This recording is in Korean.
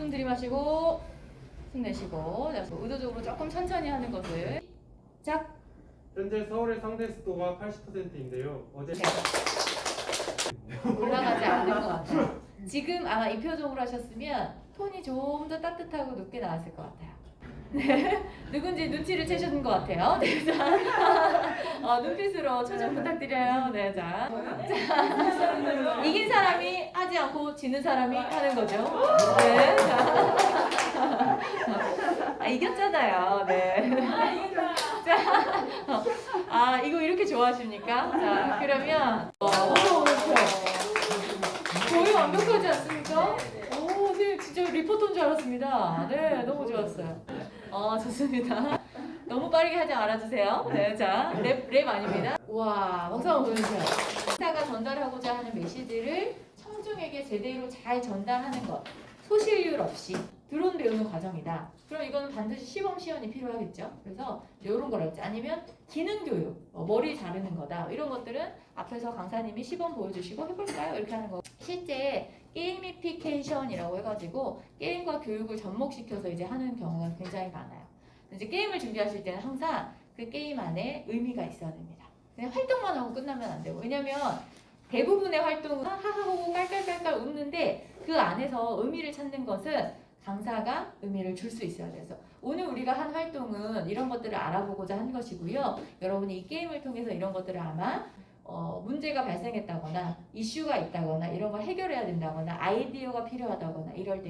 숨 들이마시고 숨 내쉬고 자, 의도적으로 조금 천천히 하는 것을. 시작. 현재 서울의 상대 습도가 80%인데요. 어제 올라가지 않는 것 같아요. 지금 아마 이 표정으로 하셨으면 톤이 좀 더 따뜻하고 높게 나왔을 것 같아요. 네, 누군지 눈치를 채셨는 것 같아요. 네, 자, 어, 눈빛으로 초청 부탁드려요. 네, 자, 자, 하지 않고 지는 사람이 하는 거죠. 네, 자, 아 이겼잖아요. 네. 자, 어, 아 이거 이렇게 좋아하십니까? 자, 그러면 어, 거의 완벽하지 않습니까? 오, 네, 진짜 리포터인 줄 알았습니다. 네, 너무 좋았어요. 어, 좋습니다. 너무 빠르게 하지 말아주세요. 네, 자, 랩, 랩 아닙니다. 와, 박수 한번 보여주세요. 기사가 전달하고자 하는 메시지를 청중에게 제대로 잘 전달하는 것. 소실률 없이 드론 배우는 과정이다. 그럼 이거는 반드시 시범 시연이 필요하겠죠. 그래서 이런 거랄지 아니면 기능 교육, 어, 머리 자르는 거다. 이런 것들은 앞에서 강사님이 시범 보여주시고 해볼까요? 이렇게 하는 거. 실제 게이미피케이션이라고 해가지고 게임과 교육을 접목시켜서 이제 하는 경우가 굉장히 많아요. 이제 게임을 준비하실 때는 항상 그 게임 안에 의미가 있어야 됩니다. 그냥 활동만 하고 끝나면 안 되고 왜냐면 대부분의 활동은 하하호호 깔깔깔깔 웃는데 그 안에서 의미를 찾는 것은 강사가 의미를 줄 수 있어야 돼서 오늘 우리가 한 활동은 이런 것들을 알아보고자 한 것이고요. 여러분이 이 게임을 통해서 이런 것들을 아마 어, 문제가 발생했다거나 이슈가 있다거나 이런 걸 해결해야 된다거나 아이디어가 필요하다거나 이럴 때